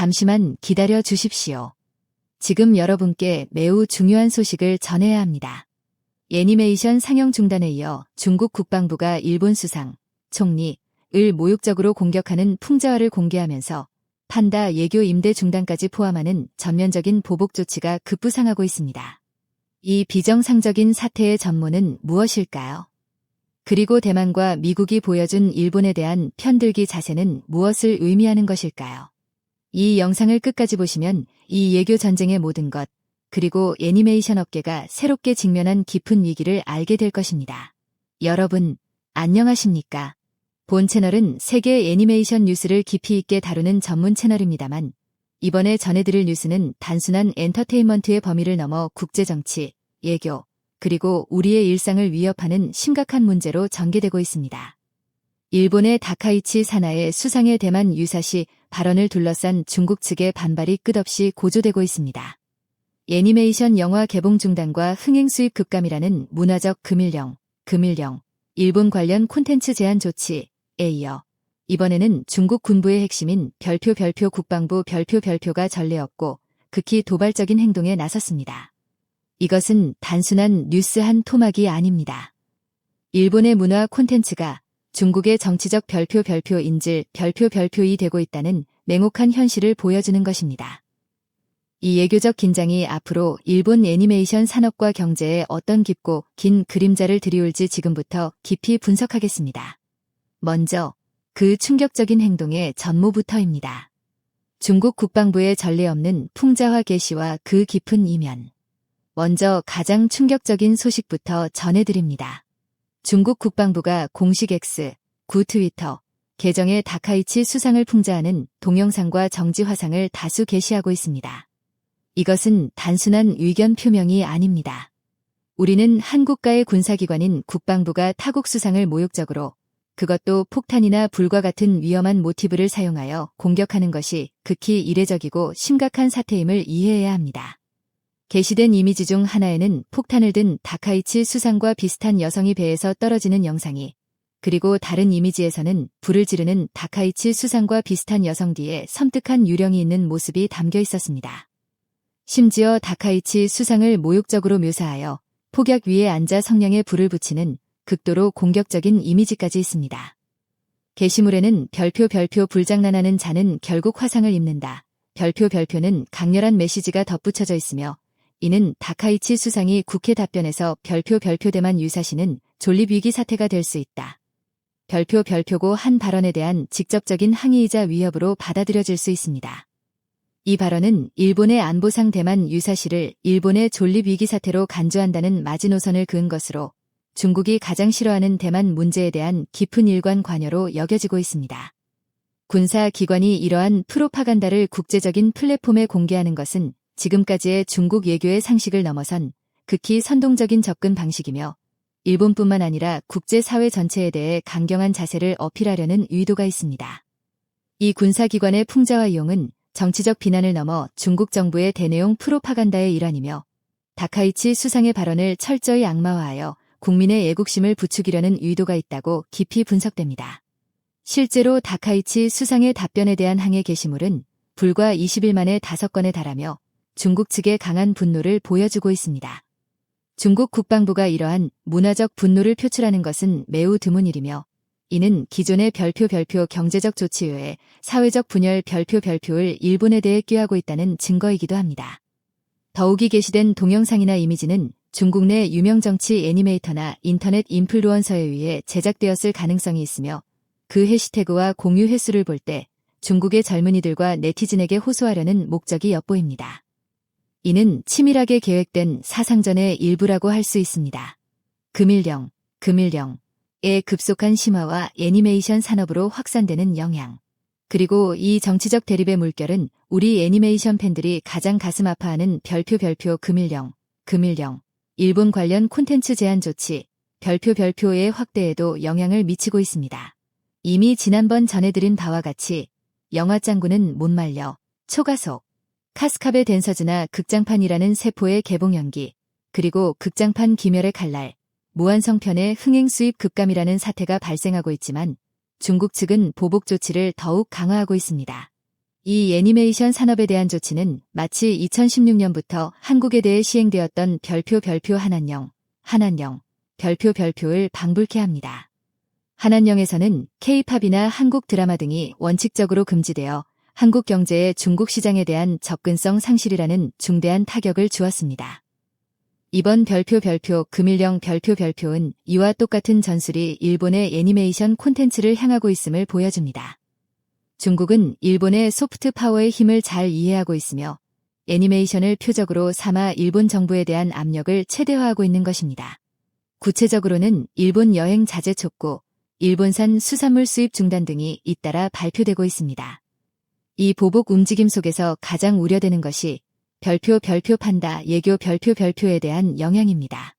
잠시만 기다려 주십시오. 지금 여러분께 매우 중요한 소식을 전해야 합니다. 애니메이션 상영 중단에 이어 중국 국방부가 일본 수상, 총리, 을 모욕적으로 공격하는 풍자화를 공개하면서 판다 예교 임대 중단까지 포함하는 전면적인 보복 조치가 급부상하고 있습니다. 이 비정상적인 사태의 전모는 무엇일까요? 그리고 대만과 미국이 보여준 일본에 대한 편들기 자세는 무엇을 의미하는 것일까요? 이 영상을 끝까지 보시면 이 예교 전쟁의 모든 것, 그리고 애니메이션 업계가 새롭게 직면한 깊은 위기를 알게 될 것입니다. 여러분, 안녕하십니까? 본 채널은 세계 애니메이션 뉴스를 깊이 있게 다루는 전문 채널입니다만, 이번에 전해드릴 뉴스는 단순한 엔터테인먼트의 범위를 넘어 국제정치, 예교, 그리고 우리의 일상을 위협하는 심각한 문제로 전개되고 있습니다. 일본의 다카이치 사나의 수상의 대만 유사시 발언을 둘러싼 중국 측의 반발이 끝없이 고조되고 있습니다. 애니메이션 영화 개봉 중단과 흥행 수입 급감이라는 문화적 금일령, 금일령, 일본 관련 콘텐츠 제한 조치에 이어 이번에는 중국 군부의 핵심인 별표 별표 국방부 별표 별표가 전례였고 극히 도발적인 행동에 나섰습니다. 이것은 단순한 뉴스 한 토막이 아닙니다. 일본의 문화 콘텐츠가 중국의 정치적 별표 별표 인질 별표 별표이 되고 있다는 맹혹한 현실을 보여주는 것입니다. 이 예교적 긴장이 앞으로 일본 애니메이션 산업과 경제에 어떤 깊고 긴 그림자를 들이올지 지금부터 깊이 분석하겠습니다. 먼저 그 충격적인 행동의 전모부터입니다. 중국 국방부의 전례 없는 풍자화 개시와 그 깊은 이면. 먼저 가장 충격적인 소식부터 전해드립니다. 중국 국방부가 공식 X, 구 트위터, 계정에 다카이치 수상을 풍자하는 동영상과 정지 화상을 다수 게시하고 있습니다. 이것은 단순한 의견 표명이 아닙니다. 우리는 한국가의 군사기관인 국방부가 타국 수상을 모욕적으로 그것도 폭탄이나 불과 같은 위험한 모티브를 사용하여 공격하는 것이 극히 이례적이고 심각한 사태임을 이해해야 합니다. 게시된 이미지 중 하나에는 폭탄을 든 다카이치 수상과 비슷한 여성이 배에서 떨어지는 영상이 그리고 다른 이미지에서는 불을 지르는 다카이치 수상과 비슷한 여성 뒤에 섬뜩한 유령이 있는 모습이 담겨 있었습니다. 심지어 다카이치 수상을 모욕적으로 묘사하여 폭약 위에 앉아 성냥에 불을 붙이는 극도로 공격적인 이미지까지 있습니다. 게시물에는 별표 별표 불장난하는 자는 결국 화상을 입는다. 별표 별표는 강렬한 메시지가 덧붙여져 있으며 이는 다카이치 수상이 국회 답변에서 별표 별표대만 유사시는 존립 위기 사태가 될 수 있다. 별표 별표고 한 발언에 대한 직접적인 항의이자 위협으로 받아들여질 수 있습니다. 이 발언은 일본의 안보상 대만 유사시를 일본의 존립 위기 사태로 간주한다는 마지노선을 그은 것으로 중국이 가장 싫어하는 대만 문제에 대한 깊은 일관 관여로 여겨지고 있습니다. 군사 기관이 이러한 프로파간다를 국제적인 플랫폼에 공개하는 것은 지금까지의 중국 예교의 상식을 넘어선 극히 선동적인 접근 방식이며 일본뿐만 아니라 국제사회 전체에 대해 강경한 자세를 어필하려는 의도가 있습니다. 이 군사기관의 풍자와 이용은 정치적 비난을 넘어 중국 정부의 대내용 프로파간다의 일환이며 다카이치 수상의 발언을 철저히 악마화하여 국민의 애국심을 부추기려는 의도가 있다고 깊이 분석됩니다. 실제로 다카이치 수상의 답변에 대한 항해 게시물은 불과 20일 만에 5건에 달하며 중국 측의 강한 분노를 보여주고 있습니다. 중국 국방부가 이러한 문화적 분노를 표출하는 것은 매우 드문 일이며 이는 기존의 별표 별표 경제적 조치 외에 사회적 분열 별표 별표를 일본에 대해 꾀하고 있다는 증거이기도 합니다. 더욱이 게시된 동영상이나 이미지는 중국 내 유명 정치 애니메이터나 인터넷 인플루언서에 의해 제작되었을 가능성이 있으며 그 해시태그와 공유 횟수를 볼 때 중국의 젊은이들과 네티즌에게 호소하려는 목적이 엿보입니다. 이는 치밀하게 계획된 사상전의 일부라고 할 수 있습니다. 금일령, 금일령, 의 급속한 심화와 애니메이션 산업으로 확산되는 영향. 그리고 이 정치적 대립의 물결은 우리 애니메이션 팬들이 가장 가슴 아파하는 별표 별표 금일령, 금일령, 일본 관련 콘텐츠 제한 조치, 별표 별표의 확대에도 영향을 미치고 있습니다. 이미 지난번 전해드린 바와 같이 영화 짱구는 못 말려, 초가속, 카스캅의 댄서즈나 극장판이라는 세포의 개봉 연기, 그리고 극장판 기멸의 칼날, 무한성편의 흥행 수입 급감이라는 사태가 발생하고 있지만 중국 측은 보복 조치를 더욱 강화하고 있습니다. 이 애니메이션 산업에 대한 조치는 마치 2016년부터 한국에 대해 시행되었던 별표 별표 한한령, 한한령, 별표 별표를 방불케 합니다. 한한령에서는 K-팝이나 한국 드라마 등이 원칙적으로 금지되어 한국 경제의 중국 시장에 대한 접근성 상실이라는 중대한 타격을 주었습니다. 이번 별표 별표 금일령 별표 별표은 이와 똑같은 전술이 일본의 애니메이션 콘텐츠를 향하고 있음을 보여줍니다. 중국은 일본의 소프트 파워의 힘을 잘 이해하고 있으며 애니메이션을 표적으로 삼아 일본 정부에 대한 압력을 최대화하고 있는 것입니다. 구체적으로는 일본 여행 자제 촉구, 일본산 수산물 수입 중단 등이 잇따라 발표되고 있습니다. 이 보복 움직임 속에서 가장 우려되는 것이 별표 별표 판다 예교 별표 별표에 대한 영향입니다.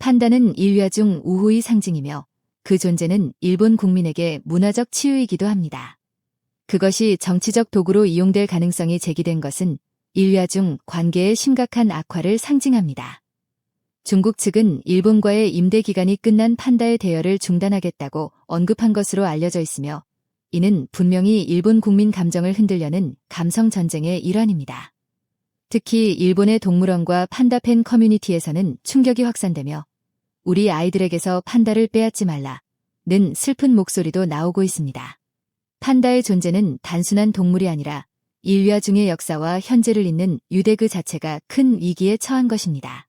판다는 인류화 중 우호의 상징이며 그 존재는 일본 국민에게 문화적 치유이기도 합니다. 그것이 정치적 도구로 이용될 가능성이 제기된 것은 인류화 중 관계의 심각한 악화를 상징합니다. 중국 측은 일본과의 임대 기간이 끝난 판다의 대여를 중단하겠다고 언급한 것으로 알려져 있으며 이는 분명히 일본 국민 감정을 흔들려는 감성 전쟁의 일환입니다. 특히 일본의 동물원과 판다 팬 커뮤니티에서는 충격이 확산되며 우리 아이들에게서 판다를 빼앗지 말라는 슬픈 목소리도 나오고 있습니다. 판다의 존재는 단순한 동물이 아니라 인류화 중의 역사와 현재를 잇는 유대 그 자체가 큰 위기에 처한 것입니다.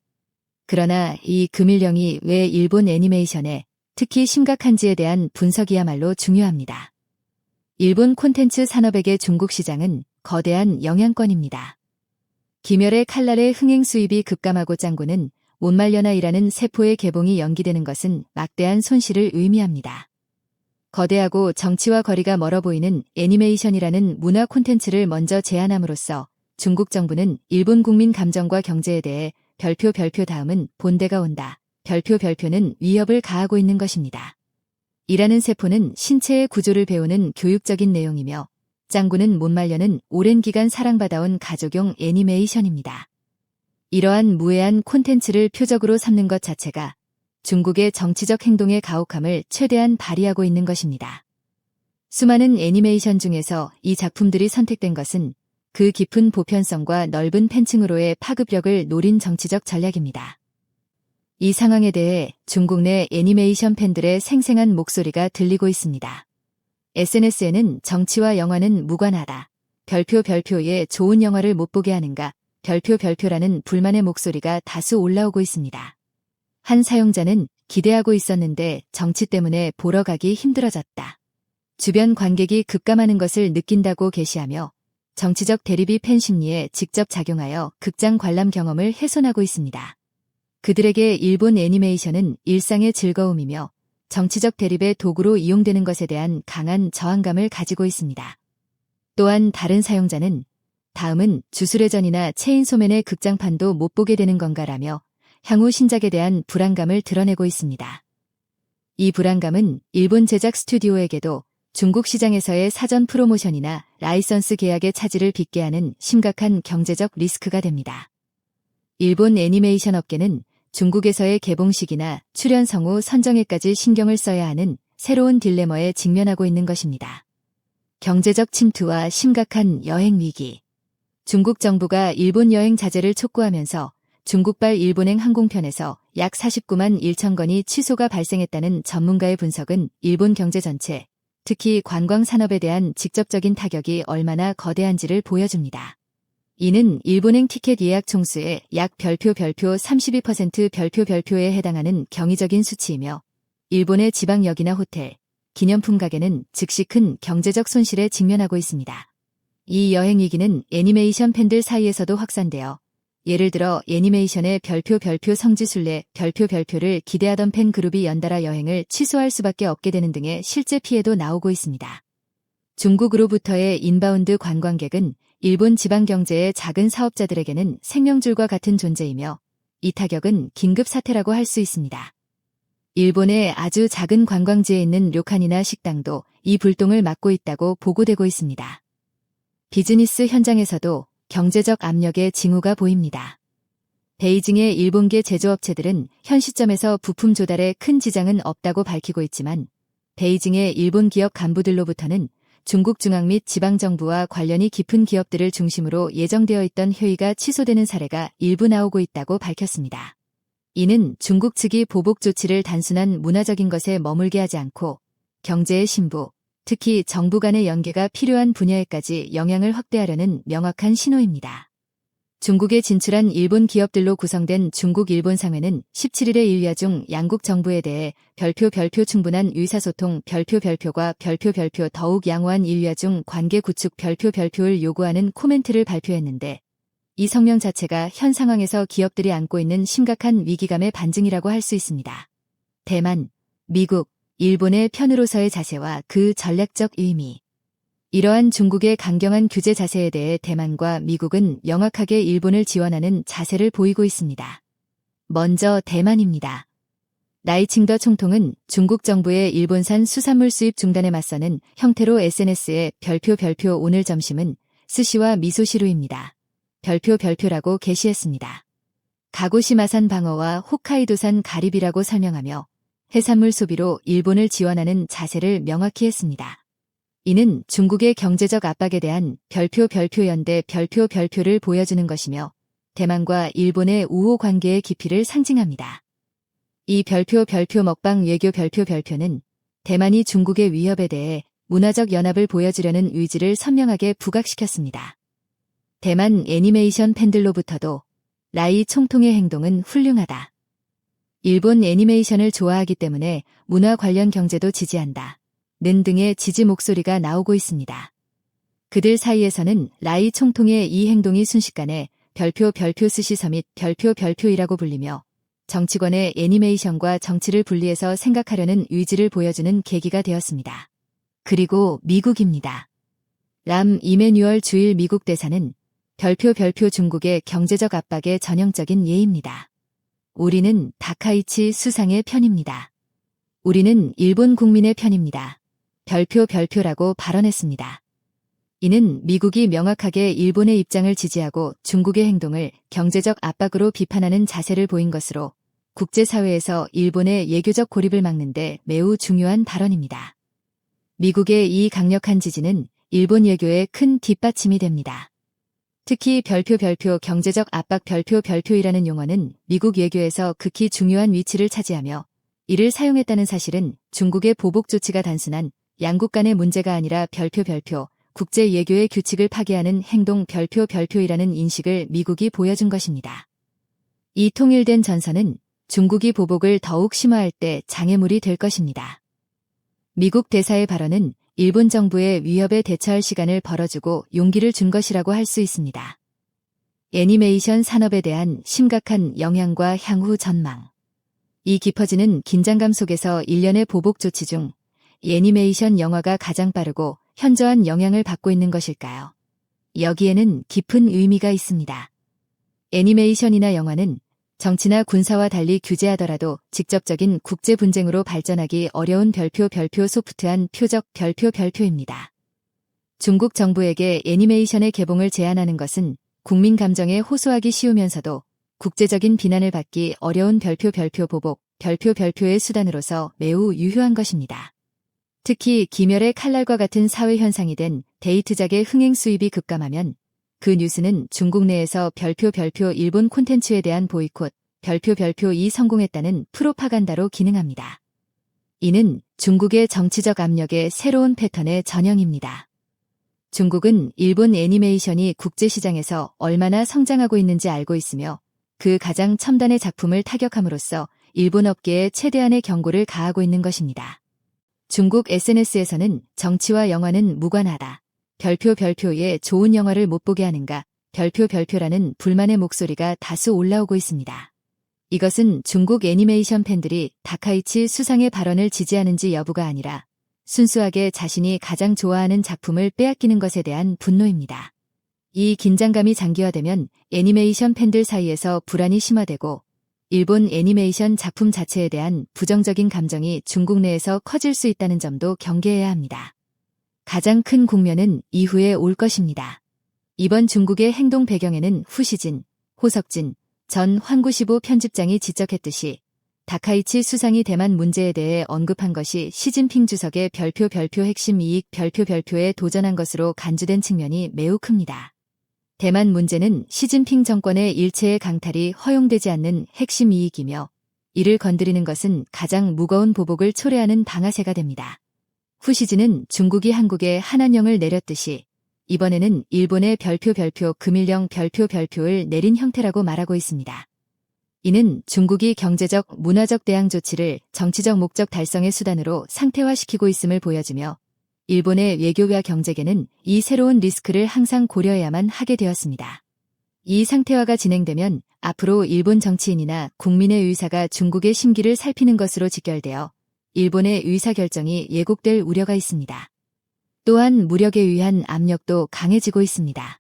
그러나 이 금일령이 왜 일본 애니메이션에 특히 심각한지에 대한 분석이야말로 중요합니다. 일본 콘텐츠 산업에게 중국 시장은 거대한 영향권입니다. 김열의 칼날의 흥행 수입이 급감하고 짱구는 못말려나이라는 세포의 개봉이 연기되는 것은 막대한 손실을 의미합니다. 거대하고 정치와 거리가 멀어 보이는 애니메이션이라는 문화 콘텐츠를 먼저 제안함으로써 중국 정부는 일본 국민 감정과 경제에 대해 별표 별표 다음은 본대가 온다. 별표 별표는 위협을 가하고 있는 것입니다. 이라는 세포는 신체의 구조를 배우는 교육적인 내용이며 짱구는 못 말려는 오랜 기간 사랑받아온 가족용 애니메이션입니다. 이러한 무해한 콘텐츠를 표적으로 삼는 것 자체가 중국의 정치적 행동의 가혹함을 최대한 발휘하고 있는 것입니다. 수많은 애니메이션 중에서 이 작품들이 선택된 것은 그 깊은 보편성과 넓은 팬층으로의 파급력을 노린 정치적 전략입니다. 이 상황에 대해 중국 내 애니메이션 팬들의 생생한 목소리가 들리고 있습니다. SNS에는 정치와 영화는 무관하다. 별표 별표에 좋은 영화를 못 보게 하는가. 별표 별표라는 불만의 목소리가 다수 올라오고 있습니다. 한 사용자는 기대하고 있었는데 정치 때문에 보러 가기 힘들어졌다. 주변 관객이 급감하는 것을 느낀다고 게시하며 정치적 대립이 팬 심리에 직접 작용하여 극장 관람 경험을 훼손하고 있습니다. 그들에게 일본 애니메이션은 일상의 즐거움이며 정치적 대립의 도구로 이용되는 것에 대한 강한 저항감을 가지고 있습니다. 또한 다른 사용자는 다음은 주술회전이나 체인소맨의 극장판도 못 보게 되는 건가라며 향후 신작에 대한 불안감을 드러내고 있습니다. 이 불안감은 일본 제작 스튜디오에게도 중국 시장에서의 사전 프로모션이나 라이선스 계약의 차질을 빚게 하는 심각한 경제적 리스크가 됩니다. 일본 애니메이션 업계는 중국에서의 개봉식이나 출연 성우 선정에까지 신경을 써야 하는 새로운 딜레머에 직면하고 있는 것입니다. 경제적 침투와 심각한 여행 위기. 중국 정부가 일본 여행 자제를 촉구하면서 중국발 일본행 항공편에서 약 49만 1천 건이 취소가 발생했다는 전문가의 분석은 일본 경제 전체, 특히 관광 산업에 대한 직접적인 타격이 얼마나 거대한지를 보여줍니다. 이는 일본행 티켓 예약 총수의 약 별표 별표 32% 별표 별표에 해당하는 경이적인 수치이며 일본의 지방역이나 호텔, 기념품 가게는 즉시 큰 경제적 손실에 직면하고 있습니다. 이 여행 위기는 애니메이션 팬들 사이에서도 확산되어 예를 들어 애니메이션의 별표 별표 성지순례 별표 별표를 기대하던 팬 그룹이 연달아 여행을 취소할 수밖에 없게 되는 등의 실제 피해도 나오고 있습니다. 중국으로부터의 인바운드 관광객은 일본 지방 경제의 작은 사업자들에게는 생명줄과 같은 존재이며 이 타격은 긴급 사태라고 할 수 있습니다. 일본의 아주 작은 관광지에 있는 료칸이나 식당도 이 불똥을 막고 있다고 보고되고 있습니다. 비즈니스 현장에서도 경제적 압력의 징후가 보입니다. 베이징의 일본계 제조업체들은 현 시점에서 부품 조달에 큰 지장은 없다고 밝히고 있지만 베이징의 일본 기업 간부들로부터는 중국 중앙 및 지방정부와 관련이 깊은 기업들을 중심으로 예정되어 있던 회의가 취소되는 사례가 일부 나오고 있다고 밝혔습니다. 이는 중국 측이 보복 조치를 단순한 문화적인 것에 머물게 하지 않고 경제의 신부, 특히 정부 간의 연계가 필요한 분야에까지 영향을 확대하려는 명확한 신호입니다. 중국에 진출한 일본 기업들로 구성된 중국-일본 상회는 17일의 일야 중 양국 정부에 대해 별표 별표 충분한 의사소통 별표 별표과 별표 별표 더욱 양호한 일야 중 관계 구축 별표 별표를 요구하는 코멘트를 발표했는데 이 성명 자체가 현 상황에서 기업들이 안고 있는 심각한 위기감의 반증이라고 할 수 있습니다. 대만, 미국, 일본의 편으로서의 자세와 그 전략적 의미, 이러한 중국의 강경한 규제 자세에 대해 대만과 미국은 명확하게 일본을 지원하는 자세를 보이고 있습니다. 먼저 대만입니다. 나이칭더 총통은 중국 정부의 일본산 수산물 수입 중단에 맞서는 형태로 SNS에 별표 별표 오늘 점심은 스시와 미소시루입니다. 별표 별표라고 게시했습니다. 가고시마산 방어와 홋카이도산 가리비라고 설명하며 해산물 소비로 일본을 지원하는 자세를 명확히 했습니다. 이는 중국의 경제적 압박에 대한 별표 별표 연대 별표 별표를 보여주는 것이며 대만과 일본의 우호 관계의 깊이를 상징합니다. 이 별표 별표 먹방 외교 별표 별표는 대만이 중국의 위협에 대해 문화적 연합을 보여주려는 의지를 선명하게 부각시켰습니다. 대만 애니메이션 팬들로부터도 라이 총통의 행동은 훌륭하다. 일본 애니메이션을 좋아하기 때문에 문화 관련 경제도 지지한다. 는 등의 지지 목소리가 나오고 있습니다. 그들 사이에서는 라이 총통의 이 행동이 순식간에 별표 별표 스시 서밋 별표 별표이라고 불리며 정치권의 애니메이션과 정치를 분리해서 생각하려는 의지를 보여주는 계기가 되었습니다. 그리고 미국입니다. 람 이메뉴얼 주일 미국 대사는 별표 별표 중국의 경제적 압박의 전형적인 예입니다. 우리는 다카이치 수상의 편입니다. 우리는 일본 국민의 편입니다. 별표 별표라고 발언했습니다. 이는 미국이 명확하게 일본의 입장을 지지하고 중국의 행동을 경제적 압박으로 비판하는 자세를 보인 것으로 국제사회에서 일본의 예교적 고립을 막는데 매우 중요한 발언입니다. 미국의 이 강력한 지지는 일본 예교에 큰 뒷받침이 됩니다. 특히 별표 별표 경제적 압박 별표 별표이라는 용어는 미국 예교에서 극히 중요한 위치를 차지하며 이를 사용했다는 사실은 중국의 보복 조치가 단순한 양국 간의 문제가 아니라 별표 별표, 국제 예교의 규칙을 파괴하는 행동 별표 별표이라는 인식을 미국이 보여준 것입니다. 이 통일된 전선은 중국이 보복을 더욱 심화할 때 장애물이 될 것입니다. 미국 대사의 발언은 일본 정부의 위협에 대처할 시간을 벌어주고 용기를 준 것이라고 할 수 있습니다. 애니메이션 산업에 대한 심각한 영향과 향후 전망. 이 깊어지는 긴장감 속에서 일련의 보복 조치 중 애니메이션 영화가 가장 빠르고 현저한 영향을 받고 있는 것일까요? 여기에는 깊은 의미가 있습니다. 애니메이션이나 영화는 정치나 군사와 달리 규제하더라도 직접적인 국제 분쟁으로 발전하기 어려운 별표 별표 소프트한 표적 별표 별표입니다. 중국 정부에게 애니메이션의 개봉을 제한하는 것은 국민 감정에 호소하기 쉬우면서도 국제적인 비난을 받기 어려운 별표 별표 보복, 별표 별표의 수단으로서 매우 유효한 것입니다. 특히 기멸의 칼날과 같은 사회 현상이 된 데이트작의 흥행 수입이 급감하면 그 뉴스는 중국 내에서 별표 별표 일본 콘텐츠에 대한 보이콧, 별표 별표 이 성공했다는 프로파간다로 기능합니다. 이는 중국의 정치적 압력의 새로운 패턴의 전형입니다. 중국은 일본 애니메이션이 국제시장에서 얼마나 성장하고 있는지 알고 있으며 그 가장 첨단의 작품을 타격함으로써 일본 업계에 최대한의 경고를 가하고 있는 것입니다. 중국 SNS에서는 정치와 영화는 무관하다. 별표 별표에 좋은 영화를 못 보게 하는가. 별표 별표라는 불만의 목소리가 다수 올라오고 있습니다. 이것은 중국 애니메이션 팬들이 다카이치 수상의 발언을 지지하는지 여부가 아니라 순수하게 자신이 가장 좋아하는 작품을 빼앗기는 것에 대한 분노입니다. 이 긴장감이 장기화되면 애니메이션 팬들 사이에서 불안이 심화되고 일본 애니메이션 작품 자체에 대한 부정적인 감정이 중국 내에서 커질 수 있다는 점도 경계해야 합니다. 가장 큰 국면은 이후에 올 것입니다. 이번 중국의 행동 배경에는 후시진, 호석진, 전 환구시보 편집장이 지적했듯이 다카이치 수상이 대만 문제에 대해 언급한 것이 시진핑 주석의 별표 별표 핵심 이익 별표 별표에 도전한 것으로 간주된 측면이 매우 큽니다. 대만 문제는 시진핑 정권의 일체의 강탈이 허용되지 않는 핵심 이익이며 이를 건드리는 것은 가장 무거운 보복을 초래하는 방아쇠가 됩니다. 후시즈는 중국이 한국에 한한령을 내렸듯이 이번에는 일본의 별표 별표 금일령 별표 별표를 내린 형태라고 말하고 있습니다. 이는 중국이 경제적, 문화적 대항 조치를 정치적 목적 달성의 수단으로 상태화시키고 있음을 보여주며 일본의 외교와 경제계는 이 새로운 리스크를 항상 고려해야만 하게 되었습니다. 이 상태화가 진행되면 앞으로 일본 정치인이나 국민의 의사가 중국의 심기를 살피는 것으로 직결되어 일본의 의사결정이 예곡될 우려가 있습니다. 또한 무력에 의한 압력도 강해지고 있습니다.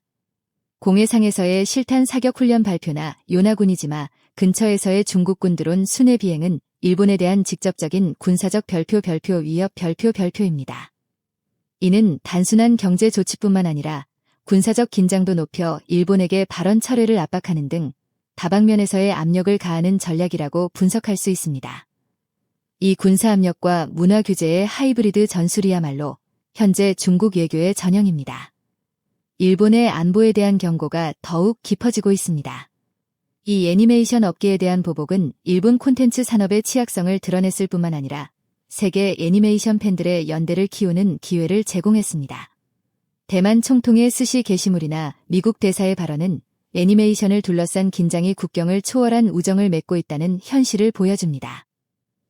공해상에서의 실탄 사격 훈련 발표나 요나군이지마 근처에서의 중국군 드론 순회 비행은 일본에 대한 직접적인 군사적 별표 별표 위협 별표 별표입니다. 이는 단순한 경제 조치뿐만 아니라 군사적 긴장도 높여 일본에게 발언 철회를 압박하는 등 다방면에서의 압력을 가하는 전략이라고 분석할 수 있습니다. 이 군사 압력과 문화 규제의 하이브리드 전술이야말로 현재 중국 외교의 전형입니다. 일본의 안보에 대한 경고가 더욱 깊어지고 있습니다. 이 애니메이션 업계에 대한 보복은 일본 콘텐츠 산업의 취약성을 드러냈을 뿐만 아니라 세계 애니메이션 팬들의 연대를 키우는 기회를 제공했습니다. 대만 총통의 스시 게시물이나 미국 대사의 발언은 애니메이션을 둘러싼 긴장이 국경을 초월한 우정을 맺고 있다는 현실을 보여줍니다.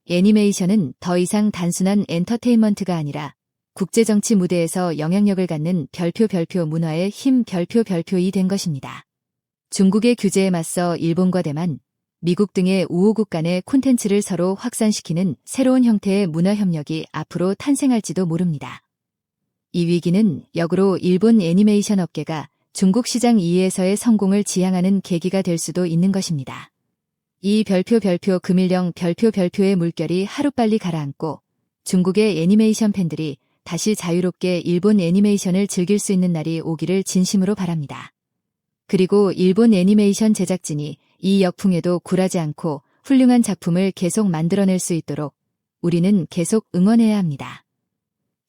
애니메이션은 더 이상 단순한 엔터테인먼트가 아니라 국제정치 무대에서 영향력을 갖는 별표 별표 문화의 힘 별표 별표이 된 것입니다. 중국의 규제에 맞서 일본과 대만, 미국 등의 우호국 간의 콘텐츠를 서로 확산시키는 새로운 형태의 문화협력이 앞으로 탄생할지도 모릅니다. 이 위기는 역으로 일본 애니메이션 업계가 중국 시장 이해에서의 성공을 지향하는 계기가 될 수도 있는 것입니다. 이 별표 별표 금일령 별표 별표의 물결이 하루빨리 가라앉고 중국의 애니메이션 팬들이 다시 자유롭게 일본 애니메이션을 즐길 수 있는 날이 오기를 진심으로 바랍니다. 그리고 일본 애니메이션 제작진이 이 역풍에도 굴하지 않고 훌륭한 작품을 계속 만들어낼 수 있도록 우리는 계속 응원해야 합니다.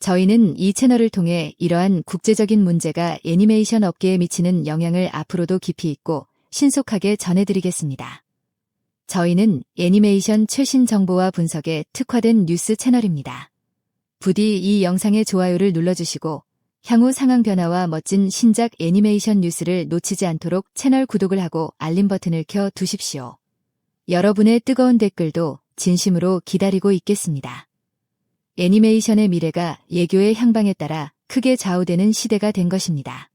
저희는 이 채널을 통해 이러한 국제적인 문제가 애니메이션 업계에 미치는 영향을 앞으로도 깊이 있고 신속하게 전해드리겠습니다. 저희는 애니메이션 최신 정보와 분석에 특화된 뉴스 채널입니다. 부디 이 영상의 좋아요를 눌러주시고 향후 상황 변화와 멋진 신작 애니메이션 뉴스를 놓치지 않도록 채널 구독을 하고 알림 버튼을 켜 두십시오. 여러분의 뜨거운 댓글도 진심으로 기다리고 있겠습니다. 애니메이션의 미래가 예교의 향방에 따라 크게 좌우되는 시대가 된 것입니다.